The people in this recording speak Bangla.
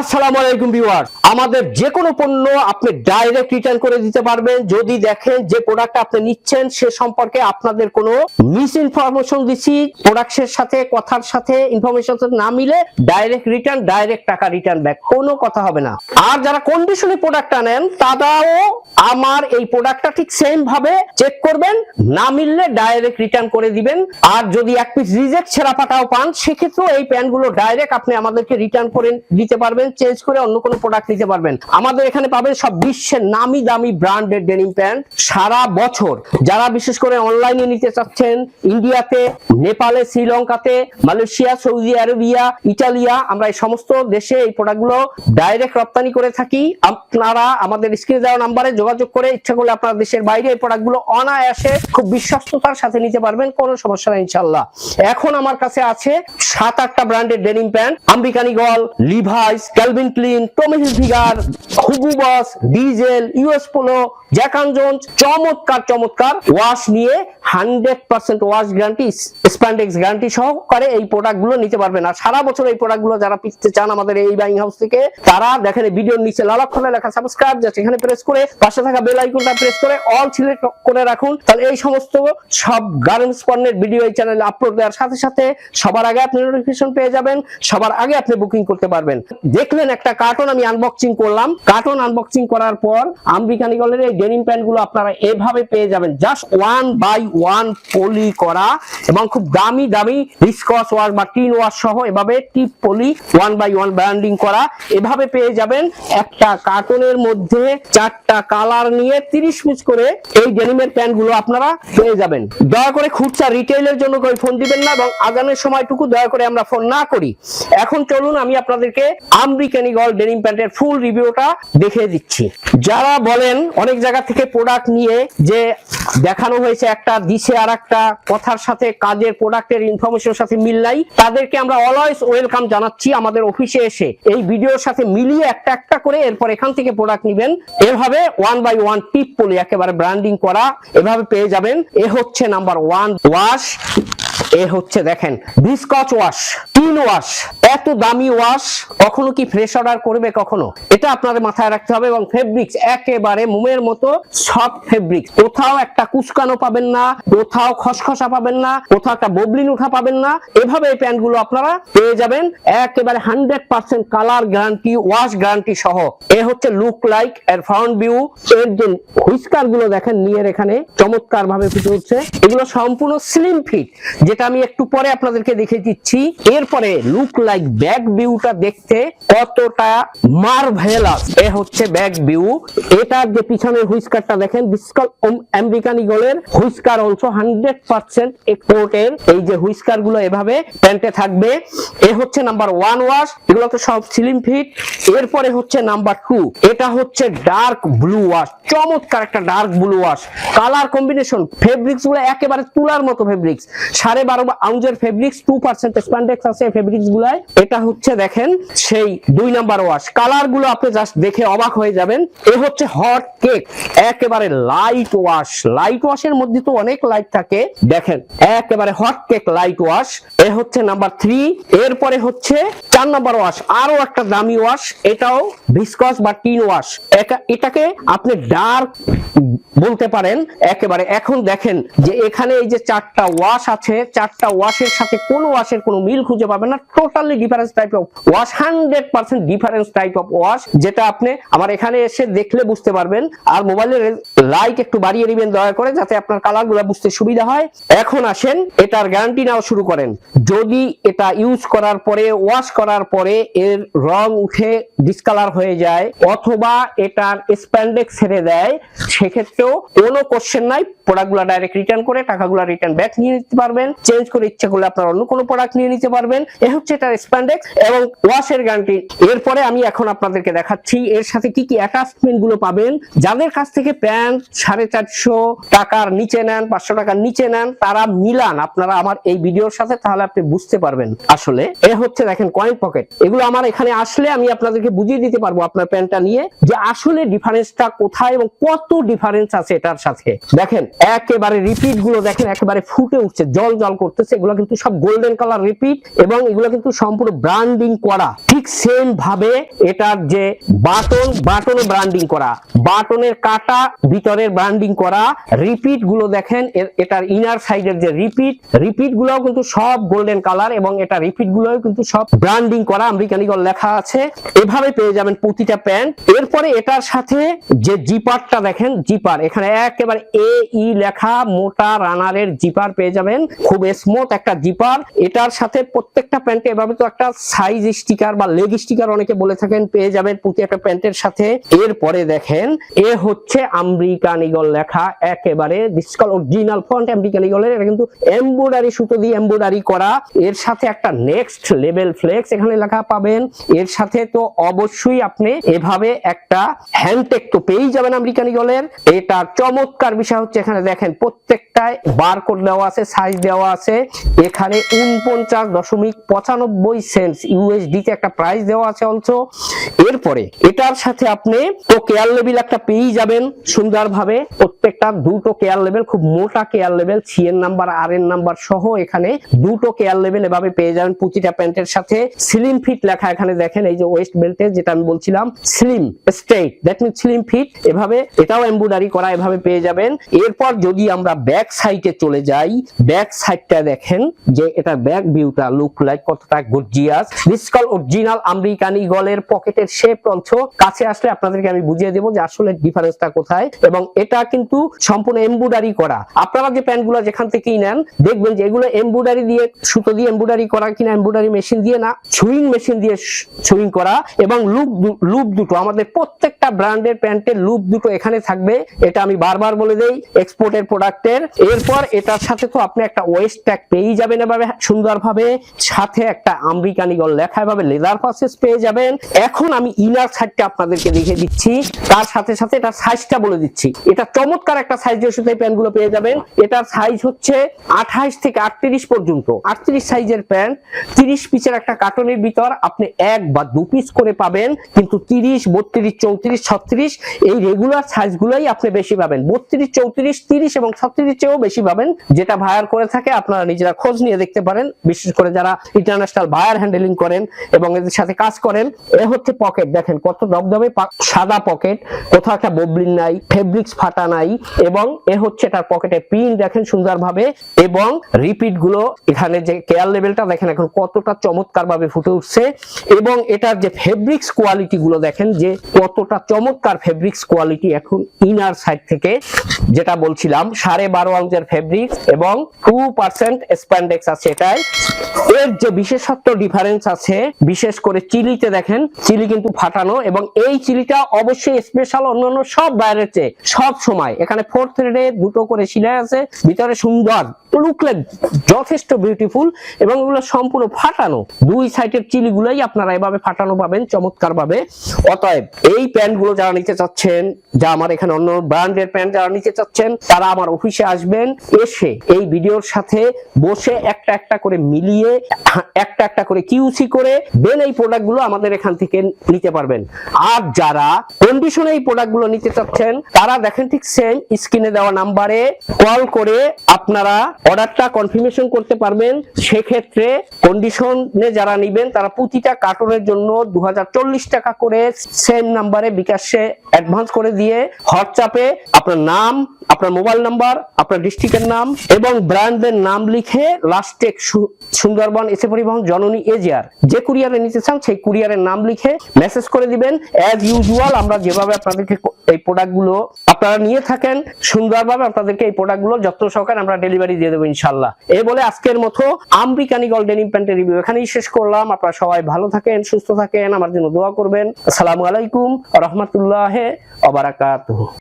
আসসালামু আলাইকুম ভিউয়ার আমাদের যে কোনো পণ্য আপনি ডাইরেক্ট রিটার্ন করে দিতে পারবেন। যদি দেখেন যে প্রোডাক্ট আপনি নিচ্ছেন, সে সম্পর্কে আপনাদের কোনো মিস ইনফরমেশন দিচ্ছি প্রোডাক্টের সাথে, কথার সাথে ইনফরমেশন না মিলে ডাইরেক্ট রিটার্ন ডাইরেক্ট টাকা রিটার্ন ব্যাক কোনো কথা হবে না। আর যারা কন্ডিশনে প্রোডাক্টটা নেন তারাও আমার এই প্রোডাক্টটা ঠিক সেম ভাবে চেক করবেন। না মিললে ডাইরেক্ট রিটার্ন করে দিবেন। আর যদি এক পিস রিজেক্ট ছেঁড়া পাটাও পান, সেক্ষেত্রেও এই প্যান্টগুলো ডাইরেক্ট আপনি আমাদেরকে রিটার্ন করে দিতে পারবেন। চেঞ্জ করে অন্য কোনো প্রোডাক্ট নিতে পারবেন। আমাদের এখানে পাবেন সব বিশ্বের নামি দামি ব্র্যান্ডের ডেনিম প্যান্ট সারা বছর। যারা বিশেষ করে অনলাইনে নিতে চাচ্ছেন ইন্ডিয়াতে নেপালে শ্রীলঙ্কাতে মালয়েশিয়া সৌদি আরবিয়া ইটালিয়া আমরা এই সমস্ত দেশে এই প্রোডাক্টগুলো ডাইরেক্ট রপ্তানি করে থাকি। আপনারা আমাদের স্ক্রিনে দেওয়া নাম্বারে যোগাযোগ করে ইচ্ছা করলে আপনার দেশের বাইরে এই প্রোডাক্টগুলো অনায়াসে খুব বিশ্বস্ততার সাথে নিতে পারবেন, কোনো সমস্যা নেই ইনশাল্লাহ এখন আমার কাছে আছে সাত আটটা ব্র্যান্ডের ডেনিম প্যান্ট আম্বিকানি গল লিভাইস ক্যালভিন ক্লিন টমেসিস ভিগার Hugo Boss Diesel US Polo Jack and Jones চমৎকার চমৎকার ওয়াশ নিয়ে hundred percent wash guarantee spandex guarantee সহকারে এই প্রোডাক্টগুলো নিতে পারবেন। আর সারা বছর এই প্রোডাক্টগুলো যারা পিছতে চান আমাদের এই বাইং হাউস থেকে, তারা দেখেন ভিডিওর নিচে লাল অক্ষরে লেখা সাবস্ক্রাইব যাচ্ছে এখানে প্রেস করে পাশে থাকা বেল আইকনটা প্রেস করে অল সিলেক্ট করে রাখুন। তাহলে এই সমস্ত সব গার্মেন্টস পণ্যের ভিডিও এই চ্যানেলে আপলোড দেওয়ার সাথে সাথে সবার আগে আপনি নোটিফিকেশন পেয়ে যাবেন, সবার আগে আপনি বুকিং করতে পারবেন। দেখলেন একটা কার্টন আমি আনবক্সিং করলাম। কার্টন আনবক্সিং করার পর আমেরিকানি গলের এই ডেনিম প্যান্টগুলো আপনারা এভাবে পেয়ে যাবেন। Just one by one poly করা এবং খুব দামি দামি রিসকস ওয়াশ বা টিন ওয়াশ সহ এভাবে tip poly one by one branding করা। এভাবে পেয়ে যাবেন একটা কার্টনের মধ্যে চারটা কালার নিয়ে তিরিশ পিস করে এই ডেনিমের প্যান্টগুলো আপনারা পেয়ে যাবেন। দয়া করে খুচরা রিটেইলের জন্য কেউ ফোন দিবেন না এবং আগানের সময়টুকু দয়া করে আমরা ফোন না করি। এখন চলুন আমি আপনাদেরকে আমেরিকানি গল ডেনিম প্যান্টের ফুল রিভিউটা দেখিয়ে দিচ্ছি। যারা বলেন, অনেক জায়গা থেকে প্রোডাক্ট নিয়ে যে দেখানো হয়েছে একটা, দিছে আর একটা কথার সাথে কাজের প্রোডাক্টের ইনফরমেশনের সাথে মিল নাই। তাদেরকে আমরা অলওয়েজ ওয়েলকাম জানাচ্ছি আমাদের অফিসে এসে। এই ভিডিওর সাথে মিলিয়ে একটা একটা করে এরপর এখান থেকে প্রোডাক্ট নিবেন। এভাবে one by one tip poly একেবারে ব্র্যান্ডিং করা এভাবে পেয়ে যাবেন। এ হচ্ছে নাম্বার ওয়ান ওয়াশ এ হচ্ছে দেখেন ভিসকচ ওয়াশ তিন ওয়াশ এত দামি ওয়াশ কখনো কি ফ্রেশ অর্ডার করবে কখনো? এটা আপনাদের মাথায় রাখতে হবে এবং ফেব্রিক্স একেবারে মোমের মতো সফট ফেব্রিক্স কোথাও একটা কুচকানো পাবেন না, কোথাও খসখসা পাবেন না, কোথাও একটা ববলিন উঠা পাবেন না। এভাবে এই প্যান্টগুলো আপনারা পেয়ে যাবেন, একেবারে hundred percent colour guarantee wash guarantee সহ। এ হচ্ছে লুক লাইক এর ফ্রন্ট ভিউ এর যে হুইস্কারগুলো দেখেন, নিয়ের এখানে চমৎকার ভাবে ফুটে উঠছে। এগুলো সম্পূর্ণ স্লিম ফিট যেটা আমি একটু পরে আপনাদেরকে দেখে দিচ্ছি। এরপরে লুক লাইক ব্যাক ভিউটা দেখতে কতটা মারভেলাস এ হচ্ছে ব্যাক ভিউ এটার যে পিছনের হুইস্কারটা দেখেন বিস্কাল আমেরিকান ইগলের হুইস্কার অলসো হান্ড্রেড পার্সেন্ট এক্সপোর্টের এই যে হুইস্কারগুলো এভাবে প্যান্টে থাকবে। এ হচ্ছে নাম্বার ওয়ান ওয়াশ এগুলো তো সব স্লিম ফিট এরপরে হচ্ছে নাম্বার টু এটা হচ্ছে ডার্ক ব্লু ওয়াশ চমৎকার একটা dark blue wash colour combination ফেব্রিক্সগুলো একেবারে তুলার মতো ফেব্রিক্স সাড়ে দেখে অবাক হয়ে যাবেন। হট কেক একেবারে লাইট ওয়াশ লাইট ওয়াশের মধ্যে তো অনেক লাইট থাকে। দেখেন, একেবারে হট কেক লাইট ওয়াশ এ হচ্ছে নাম্বার থ্রি এরপরে হচ্ছে চার নাম্বার ওয়াশ আরও একটা দামি ওয়াশ এটাও ভিসকস বা টিন ওয়াশ এটাকে আপনি ডার্ক বলতে পারেন। একেবারে এখন দেখেন যে এখানে এই যে চারটা ওয়াশ আছে চারটা ওয়াশের সাথে কোন ওয়াশের কোনো মিল খুঁজে পাবেন না। Totally difference type of wash hundred percent difference type of wash যেটা আপনি আমার এখানে এসে দেখলে বুঝতে পারবেন। আর মোবাইলের লাইট একটু বাড়িয়ে দিবেন দয়া করে, যাতে আপনার কালারগুলো বুঝতে সুবিধা হয়। এখন আসেন, এটার গ্যারান্টি নেওয়া শুরু করেন। যদি এটা ইউজ করার পরে ওয়াশ করার পরে এর রং উঠে ডিসকালার হয়ে যায়, অথবা এটার স্প্যান্ডেক্স ছেড়ে দেয়, সেক্ষেত্রেও কোনো কোশ্চেন নাই। প্রোডাক্টগুলো ডাইরেক্ট রিটার্ন করে, টাকাগুলো রিটার্ন ব্যাক নিয়ে নিতে পারবেন। চেঞ্জ করে ইচ্ছা করলে আপনার অন্য কোনো প্রোডাক্ট নিয়ে নিতে পারবেন। এ হচ্ছে এটার স্প্যান্ডেক্স এবং ওয়াশের গ্যারান্টি এরপরে আমি এখন আপনাদেরকে দেখাচ্ছি এর সাথে কি কি অ্যাটাচমেন্টগুলো পাবেন। যাদের কাছ থেকে প্যান্ট সাড়ে চারশো টাকার নিচে নেন, পাঁচশো টাকার নিচে নেন, তারা মিলান আপনারা আমার এই ভিডিওর সাথে, তাহলে আপনি বুঝতে পারবেন। আসলে এ হচ্ছে দেখেন কয়েন পকেট এগুলো আমার এখানে আসলে আমি আপনাদেরকে বুঝিয়ে দিতে পারব আপনার প্যান্টটা নিয়ে, যে আসলে ডিফারেন্সটা কোথায় এবং কত ডিফারেন্স আছে এটার সাথে। দেখেন, একেবারে রিপিটগুলো দেখেন, একেবারে ফুটে উঠছে, জল জল করতেছে, এগুলো কিন্তু সব গোল্ডেন কালার রিপিট এবং এগুলো কিন্তু সম্পূর্ণ ব্র্যান্ডিং করা। ঠিক সেম ভাবে এটার যে বাটন, বাটনে ব্র্যান্ডিং করা। বাটনের কাটা, ভিতরের ব্র্যান্ডিং করা। রিপিটগুলো দেখেন এটার ইনার সাইডের যে রিপিট রিপিট গুলোও কিন্তু সব গোল্ডেন কালার এবং এটা রিপিট গুলোও কিন্তু সব ব্র্যান্ডিং করা আমেরিকান ইগল লেখা আছে। এভাবে পেয়ে যাবেন প্রতিটা প্যান্ট এরপরে এটার সাথে যে জিপারটা দেখেন জিপার এখানে একেবারে এ ই লেখা, মোটা রানারের জিপার পেয়ে যাবেন। খুব স্মুথ একটা জিপার। এটার সাথে প্রত্যেকটা প্যান্টে এভাবে তো একটা সাইজ স্টিকার বা লেগ স্টিকার অনেকে বলে থাকেন, পেয়ে যাবেন প্রতি একটা প্যান্টের সাথে। এরপরে দেখেন, এ হচ্ছে আমেরিকান ইগল লেখা, একেবারে দিসকল অরিজিনাল ফন্ট আমেরিকান ইগলের এটা কিন্তু এমব্রয়ডারি সুতো দিয়ে এমব্রয়ডারি করা। এর সাথে একটা নেক্সট লেভেল ফ্লেক্স এখানে লেখা পাবেন। এর সাথে তো অবশ্যই আপনি এভাবে একটা হ্যান্ডটেক তো পেয়েই যাবেন আমেরিকান ইগলের এটা চমৎকার বিষয় হচ্ছে এখানে দেখেন, প্রত্যেকটায় বার কোড দেওয়া আছে সাইজ দেওয়া আছে। এখানে উনপঞ্চাশ দশমিক পঁচানব্বই সেন্স ইউএসডি তে একটা প্রাইস দেওয়া আছে অলসো এরপরে এটার সাথে আপনি তো কেয়ার লেভেল একটা পেয়েই যাবেন সুন্দরভাবে। প্রত্যেকটা দুটো কেয়ার লেভেল খুব মোটা কেয়ার লেভেল সি এর নাম্বার আর এর নাম্বার সহ এখানে দুটো কেয়ার লেভেল এভাবে পেয়ে যাবেন প্রতিটা প্যান্টের সাথে। স্লিম ফিট লেখা এখানে দেখেন, এই যে ওয়েস্ট বেল্টে যেটা আমি বলছিলাম slim straight that mean slim fit এভাবে এটাও এমব্রয়ডারি করা এভাবে পেয়ে যাবেন। এরপর যদি আমরা ব্যাক সাইডে চলে যাই ব্যাক সাইডটা দেখেন যে এটা ব্যাক ভিউটা লুক লাইক কতটা gorgeous this call original American ইগলের পকেটের শেপ অলসো কাছে আসলে আপনাদেরকে আমি বুঝিয়ে দেবো যে আসলে ডিফারেন্সটা কোথায় এবং এটা কিন্তু সম্পূর্ণ এমব্রয়ডারি করা। আপনারা যে প্যান্টগুলো যেখান থেকেই নেন, দেখবেন যে এগুলো এমব্রয়ডারি দিয়ে, সুতো দিয়ে এমব্রয়ডারি করা কিনা এমব্রয়ডারি মেশিন দিয়ে না সুইং মেশিন দিয়ে সুইং করা এবং লুপ লুপ দুটো। আমাদের প্রত্যেকটা ব্র্যান্ডের প্যান্টের লুপ দুটো এখানে থাকবে, এটা আমি বারবার বলে দেই এক্সপোর্টের প্রোডাক্টের এরপর এটার সাথে তো আপনি একটা ওয়েস্ট ট্যাগ পেয়েই যাবেন এভাবে, সুন্দরভাবে। সাথে একটা আমেরিকান ইগল লেখা, এভাবে লেদার পাসেস পেয়ে যাবেন। এখন আমি ইনার সাইডটা আপনাদেরকে দেখে দিচ্ছি। তার সাথে সাথে এটা সাইজটা বলে দিচ্ছি। এটা চমৎকার একটা সাইজ সাথে প্যান্টগুলো পেয়ে যাবেন। এটার সাইজ হচ্ছে আঠাইশ থেকে আটত্রিশ পর্যন্ত। আটত্রিশ সাইজের প্যান্ট, তিরিশ পিসের একটা কার্টনের ভিতর আপনি এক বা দু পিস করে পাবেন। কিন্তু তিরিশ, বত্রিশ, চৌত্রিশ ছত্রিশ, এই রেগুলার সাইজ গুলোই আপনি বেশি পাবেন। বত্রিশ, চৌত্রিশ, তিরিশ এবং ছত্রিশ চেয়েও বেশি পাবেন। যেটা ভায়ার করে থাকে, আপনারা নিজেরা খোঁজ নিয়ে দেখতে পারেন। বিশেষ করে যারা ইন্টারন্যাশনাল ভায়ার হ্যান্ডেলিং করেন এবং এদের সাথে কাজ করেন, এ হচ্ছে পকেট দেখেন কত দবদবে সাদা পকেট কোথাও একটা ববলিন নাই ফেব্রিক্স ফাটা নাই, এবং এ হচ্ছে তার পকেটে পিন দেখেন সুন্দরভাবে, এবং রিপিটগুলো এখানে যে কেয়ার লেভেলটা দেখেন এখন কতটা চমৎকার ভাবে ফুটে উঠছে, এবং এটার যে ফেব্রিক্স কোয়ালিটি গুলো দেখেন যে কতটা চমৎকার ফেব্রিক্স কোয়ালিটি এখন ইনার সাইড থেকে, যেটা বলছিলাম, সাড়ে বারো আউন্সের ফেব্রিক্স এবং টু পার্সেন্ট স্প্যান্ডেক্স আছে এটাই এর যে বিশেষত্ব ডিফারেন্স আছে, বিশেষ করে চিলিতে দেখেন, চিলি কিন্তু ফাটানো এবং এই চিলিটা অবশ্যই স্পেশাল অন্যান্য সব বাইরের চেয়ে, সব সময়। এখানে ফোর থ্রেডে দুটো করে সিলাই আছে, ভিতরে সুন্দর লুকলে যথেষ্ট বিউটিফুল এবং এগুলো সম্পূর্ণ ফাটানো। দুই সাইডের চিলিগুলোই আপনারা এভাবে ফাটানো পাবেন চমৎকার ভাবে অতএব এই প্যান্ট গুলো যারা নিতে চাচ্ছেন, যা আমার এখানে অন্য ব্র্যান্ডের প্যান্ট যারা নিতে চাচ্ছেন, তারা আমার অফিসে আসবেন, এসে এই ভিডিওর সাথে বসে একটা একটা করে মিলিয়ে, একটা একটা করে কিউসি করে দেন এই প্রোডাক্টগুলো আমাদের এখান থেকে নিতে পারবেন। আর যারা কন্ডিশনে এই প্রোডাক্টগুলো নিতে চাচ্ছেন, তারা দেখেন ঠিক সেম স্ক্রিনে দেওয়া নাম্বারে কল করে আপনারা অর্ডারটা কনফার্মেশন করতে পারবেন। সেক্ষেত্রে কন্ডিশনে যারা নিবেন, তারা প্রতিটা কার্টনের জন্য দু হাজার চল্লিশ টাকা করে সেম নাম্বারে বিকাশে অ্যাডভান্স করে দিয়ে হোয়াটসঅ্যাপে আপনার নাম, আপনার মোবাইল নাম্বার আপনার ডিস্ট্রিক্টের নাম এবং ব্র্যান্ডের নাম লিখে লাস্টে সুন্দরবন এসে পরিবহন, জননী এজিয়ার যে কুরিয়ারে নিতে চান সেই কুরিয়ারের নাম লিখে মেসেজ করে দিবেন। অ্যাজ ইউজুয়াল আমরা যেভাবে আপনাদেরকে এই প্রোডাক্টগুলো আপনারা নিয়ে থাকেন, সুন্দরভাবে আপনাদেরকে এই প্রোডাক্টগুলো যত্ন সহকারে আমরা ডেলিভারি দিয়ে দেবো ইনশাল্লাহ এ বলে আজকের মতো আম্রিকানি গোল্ডেন ইম্প্যান্টের রিভিউ এখানেই শেষ করলাম। আপনারা সবাই ভালো থাকেন, সুস্থ থাকেন, আমার জন্য দোয়া করবেন। আসসালামু আলাইকুম রহমতুল্লাহ অবারাকাতুহ